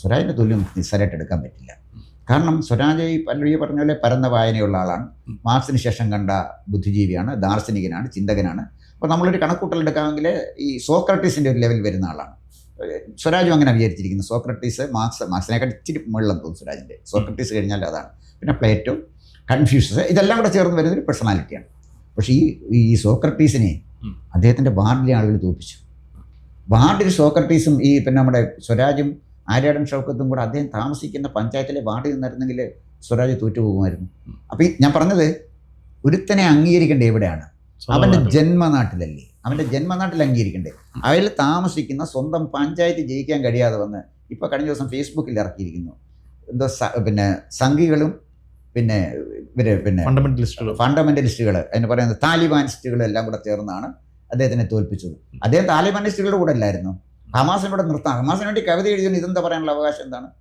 സ്വരാജിന്റെ തുല്യം നിസ്സാരമായിട്ട് എടുക്കാൻ പറ്റില്ല. കാരണം സ്വരാജ് ഈ പല്ലവി പറഞ്ഞ പോലെ പരന്ന വായനയുള്ള ആളാണ്. മാർക്സിന് ശേഷം കണ്ട ബുദ്ധിജീവിയാണ് ദാർശനികനാണ് ചിന്തകനാണ്. അപ്പോൾ നമ്മളൊരു കണക്കൂട്ടൽ എടുക്കാമെങ്കിൽ ഈ സോക്രട്ടീസിന്റെ ഒരു ലെവൽ വരുന്ന ആളാണ്. സ്വരാജും അങ്ങനെ വിചാരിച്ചിരിക്കുന്നു. സോക്രട്ടീസ് മാർക്സ് മാർക്സിനെക്കാട്ടി ഇച്ചിരി മുകളിലും തോന്നും സ്വരാജിന്റെ സോക്രട്ടീസ് കഴിഞ്ഞാൽ അതാണ്. പിന്നെ പ്ലേറ്റോ കൺഫ്യൂഷസ് ഇതെല്ലാം കൂടെ ചേർന്ന് വരുന്ന ഒരു പേഴ്സണാലിറ്റിയാണ് പക്ഷേ ഈ ഈ സോക്രട്ടീസിനെ. അദ്ദേഹത്തിന്റെ വാർഡിലെ ആളുകൾ തോൽപ്പിച്ചു. വാർഡിൽ സോക്രട്ടീസും ഈ പിന്നെ നമ്മുടെ സ്വരാജും ആര്യാടൻ ഷൗക്കത്തും കൂടെ അദ്ദേഹം താമസിക്കുന്ന പഞ്ചായത്തിലെ വാർഡിൽ നിന്നായിരുന്നെങ്കിൽ സ്വരാജ് തോറ്റുപോകുമായിരുന്നു. അപ്പം ഞാൻ പറഞ്ഞത് ഒരുത്തനെ അംഗീകരിക്കേണ്ടത് എവിടെയാണ്? അവന്റെ. ജന്മനാട്ടിലല്ലേ? അവന്റെ ജന്മനാട്ടിൽ അംഗീകരിക്കണ്ടേ? അതിൽ താമസിക്കുന്ന സ്വന്തം പഞ്ചായത്ത് ജയിക്കാൻ കഴിയാതെ വന്ന് ഇപ്പോൾ കഴിഞ്ഞ ദിവസം ഫേസ്ബുക്കിൽ ഇറക്കിയിരിക്കുന്നു. എന്തോ സ- പിന്നെ സംഘികളും പിന്നെ ഇവർ പിന്നെ ഫണ്ടമെന്റലിസ്റ്റുകൾ ഫണ്ടമെന്റലിസ്റ്റുകൾ അതിന് പറയുന്നത് താലിബാനിസ്റ്റുകൾ എല്ലാം കൂടെ ചേർന്നാണ് അദ്ദേഹത്തിനെ തോൽപ്പിച്ചത്. അദ്ദേഹം താലിബാനിസ്റ്റുകളുടെ കൂടെ അല്ലായിരുന്നു? ഹമാസിനോട് നിർത്താം. ഹമാസിന് വേണ്ടി കവിത എഴുതിയ ഇതെന്താ പറയാനുള്ള അവകാശം എന്താണ്?